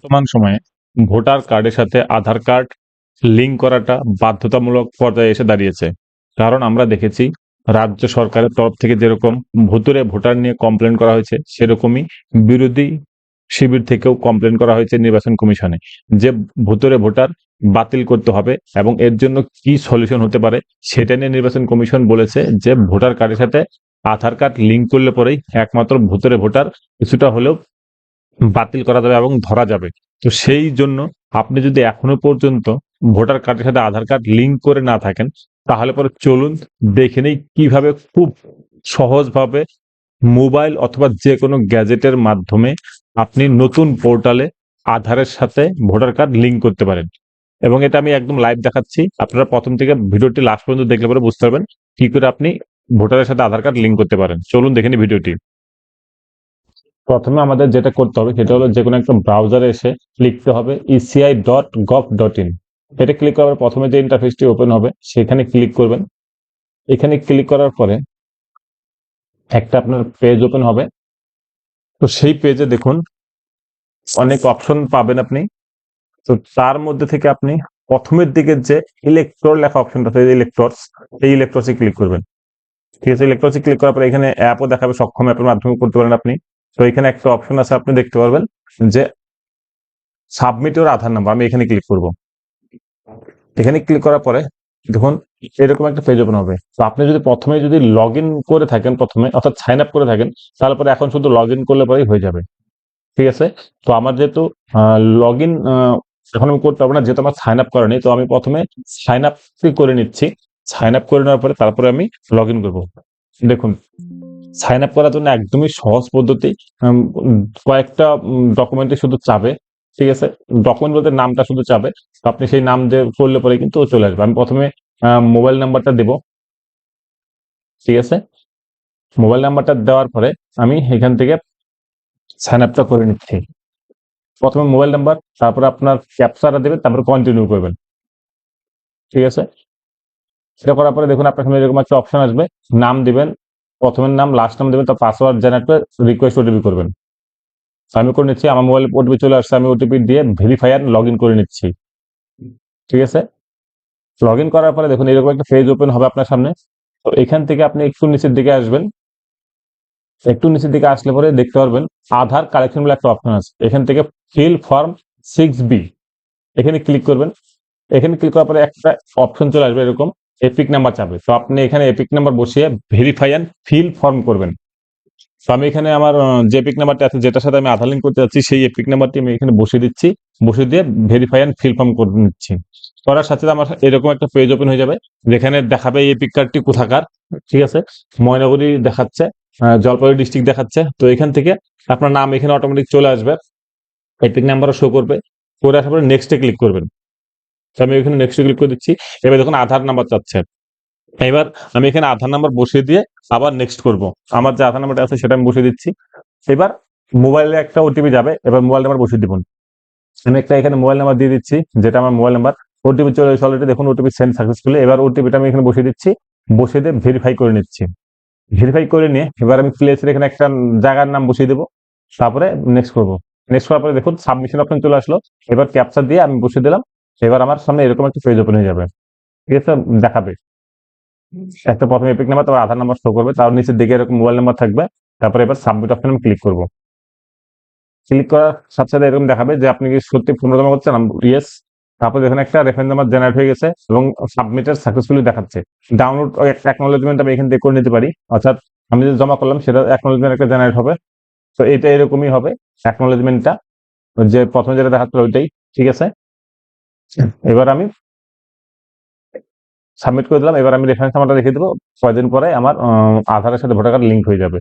বর্তমান সময়ে ভোটার কার্ডের সাথে আধার কার্ড লিঙ্ক করাটা বাধ্যতামূলক পর্যায়ে এসে দাঁড়িয়েছে। কারণ আমরা দেখেছি রাজ্য সরকারের তরফ থেকে যেরকম ভুতুরে ভোটার নিয়ে কমপ্লেন করা হয়েছে, সেরকমই বিরোধী শিবির থেকেও কমপ্লেন করা হয়েছে নির্বাচন কমিশনে যে ভুতুরে ভোটার বাতিল করতে হবে এবং এর জন্য কি সলিউশন হতে পারে সেটা নিয়ে নির্বাচন কমিশন বলেছে যে ভোটার কার্ডের সাথে আধার কার্ড লিঙ্ক করলে পরেই একমাত্র ভুতুরে ভোটার কিছুটা হলেও বাতিল করা যাবে এবং ধরা যাবে। তো সেই জন্য আপনি যদি এখনও পর্যন্ত ভোটার কার্ডের সাথে আধার কার্ড লিঙ্ক করে না থাকেন, তাহলে পরে চলুন দেখে নেই কীভাবে খুব সহজভাবে মোবাইল অথবা যে কোনো গ্যাজেটের মাধ্যমে আপনি নতুন পোর্টালে আধারের সাথে ভোটার কার্ড লিঙ্ক করতে পারেন। এবং এটা আমি একদম লাইভ দেখাচ্ছি। আপনারা প্রথম থেকে ভিডিওটি লাস্ট পর্যন্ত দেখলে পরে বুঝতে পারবেন কি করে আপনি ভোটারের সাথে আধার কার্ড লিঙ্ক করতে পারেন। চলুন দেখে ভিডিওটি। প্রথমে আমাদের যেটা করতে হবে সেটা হলো যে কোনো একটা ব্রাউজারে এসে লিখতে হবে ECI dot gov dot in এটা ক্লিক করার পর প্রথমে যে ইন্টারফেসটি ওপেন হবে, সেখানে ক্লিক করবেন। এখানে ক্লিক করার পরে একটা আপনার পেজ ওপেন হবে। তো সেই পেজে দেখুন, অনেক অপশন পাবেন আপনি। তো তার মধ্যে থেকে আপনি প্রথমের দিকে যে ইলেকট্রোর লেখা অপশনটা আছে ইলেকট্রস এই ইলেকট্রসে ক্লিক করবেন। ঠিক আছে ইলেকট্রসে ক্লিক করার পরে এখানে অ্যাপও দেখাবে, সক্ষম অ্যাপের মাধ্যমে করতে পারেন আপনি। তো এখানে একটা অপশন আছে, আপনি দেখতে পারবেন যে সাবমিট ওর আধার নাম্বার আমি এখানে ক্লিক করব। এখানে ক্লিক করার পরে দেখুন, এরকম একটা পেজ ওপেন হবে। তো আপনি যদি প্রথমে যদি লগ করে থাকেন, প্রথমে অর্থাৎ সাইন আপ করে থাকেন, তাহলে পরে এখন শুধু লগ করলে পরেই হয়ে যাবে। ঠিক আছে? তো আমার যেহেতু লগ ইন এখন আমি করতে পারব না, যেহেতু আমার সাইন আপ করেনি তো আমি প্রথমে সাইন আপ করে নিচ্ছি। সাইন আপ করে নেওয়ার পরে তারপরে আমি লগ ইন করব। দেখুন সাইন আপ করার জন্য একদমই সহজ পদ্ধতি। কয়েকটা ডকুমেন্টে শুধু চাবে, ঠিক আছে? ডকুমেন্ট বলতে নামটা শুধু চাবে। তো আপনি সেই নাম দিয়ে করলে পরে কিন্তু চলে আসবে। আমি প্রথমে মোবাইল নাম্বারটা দেব, ঠিক আছে? মোবাইল নাম্বারটা দেওয়ার পরে আমি এখান থেকে সাইন আপটা করে নিচ্ছি। প্রথমে মোবাইল নাম্বার তারপরে আপনার ক্যাপচারটা দেবেন তারপরে কন্টিনিউ করবেন। ঠিক আছে? সেটা করার পরে দেখুন, আপনার সামনে এরকম একটা অপশন আসবে। নাম দিবেন প্রথমের নাম লাস্ট নাম দেবেন, তার পাসওয়ার্ড জেনারেট করে রিকোয়েস্ট ওটিপি করবেন। আমি করে নিচ্ছি, আমার মোবাইলে ওটিপি চলে আসছে, আমি ওটিপি দিয়ে ভেরিফায়ার লগ করে নিচ্ছি। ঠিক আছে? লগ করার পরে দেখুন, এরকম একটা পেজ ওপেন হবে আপনার সামনে। তো এখান থেকে আপনি একটু নিচের দিকে আসবেন। একটু নিচের দিকে আসলে পরে দেখতে পারবেন, আধার কালেকশন বলে একটা অপশন আছে। এখান থেকে ফিল ফর্ম সিক্স বি এখানে ক্লিক করবেন। এখানে ক্লিক করার পরে একটা অপশন চলে আসবে এরকম। এপিক নাম্বার চাবে তো আপনি এখানে এপিক নাম্বার বসিয়ে ভেরিফাই অ্যান্ড ফিল ফর্ম করবেন। তো আমি এখানে আমার যে এপিক নাম্বারটা আছে, যেটার সাথে আমি আধার লিঙ্ক করতে যাচ্ছি, সেই এপিক নাম্বারটি আমি এখানে বসিয়ে দিচ্ছি। বসিয়ে দিয়ে ভেরিফাই অ্যান্ড ফিল ফর্ম করে নিচ্ছি। করার সাথে আমার এরকম একটা পেজ ওপেন হয়ে যাবে, যেখানে দেখাবে এই এপিক কার্ডটি কোথাকার, ঠিক আছে? ময়নাগুড়ি দেখাচ্ছে জলপাইগুড়ি ডিস্ট্রিক্ট দেখাচ্ছে। তো এখান থেকে আপনার নাম এখানে অটোমেটিক চলে আসবে। এপিক নাম্বারও শো করবে। করে আসার পরে নেক্সটে ক্লিক করবেন। তো আমি এখানে নেক্সট ক্লিক করে দিচ্ছি। এবার দেখুন আধার নাম্বার চাচ্ছে এবার আমি এখানে আধার নাম্বার বসিয়ে দিয়ে আবার নেক্সট করব। আমার যে আধার নাম্বারটা আছে সেটা আমি বসিয়ে দিচ্ছি। এবার মোবাইলে একটা ওটিপি যাবে। এবার মোবাইল নাম্বার বসিয়ে দিবেন। আমি একটা এখানে মোবাইল নাম্বার দিয়ে দিচ্ছি, যেটা আমার মোবাইল নাম্বার ওটিপি চলে এসে অলরেডি দেখুন ওটিপি সেন্ড সাকসেসফুলি এবার ওটিপিটা আমি এখানে বসিয়ে দিচ্ছি। বসিয়ে দিয়ে ভেরিফাই করে নিচ্ছি। ভেরিফাই করে নিয়ে এবার আমি প্লেসের এখানে একটা জায়গার নাম বসিয়ে দেবো। তারপরে নেক্সট করব। নেক্সট করার পরে দেখুন সাবমিশন অপশন চলে আসলো। এবার ক্যাপচার দিয়ে আমি বসিয়ে দিলাম। এবার আমার সামনে এরকম একটা পেজ ওপেন হয়ে যাবে। ঠিক আছে? দেখাবে। একটা প্রথমে এপিক নাম্বার তারপর আধার নাম্বার শো করবে তার নিচের দিকে এরকম মোবাইল নাম্বার থাকবে তারপরে এবার সাবমিট অপশন আমি ক্লিক করব। ক্লিক করার সাথে সাথে এরকম দেখাবে যে আপনি কি সত্যি ফোন জমা করছেন ইয়েস তারপর এখানে একটা রেফারেন্স নাম্বার জেনারেট হয়ে গেছে এবং সাবমিটের সাকসেসফুলি দেখাচ্ছে। ডাউনলোড অ্যাকনোলেজমেন্ট আমি এখান থেকে করে নিতে পারি। অর্থাৎ আমি যে জমা করলাম সেটা অ্যাকনোলেজমেন্ট একটা জেনারেট হবে। তো এটা এরকমই হবে অ্যাকনোলেজমেন্টটা যে প্রথমে যেটা দেখাচ্ছিল ওইটাই। ঠিক আছে? এবার আমি সাবমিট করে দিলাম। এবার আমি রেফারেন্স নাম্বারটা লিখে দেবো। কয়দিন পরে আমার আধারের সাথে ভোটার কার্ড লিঙ্ক হয়ে যাবে।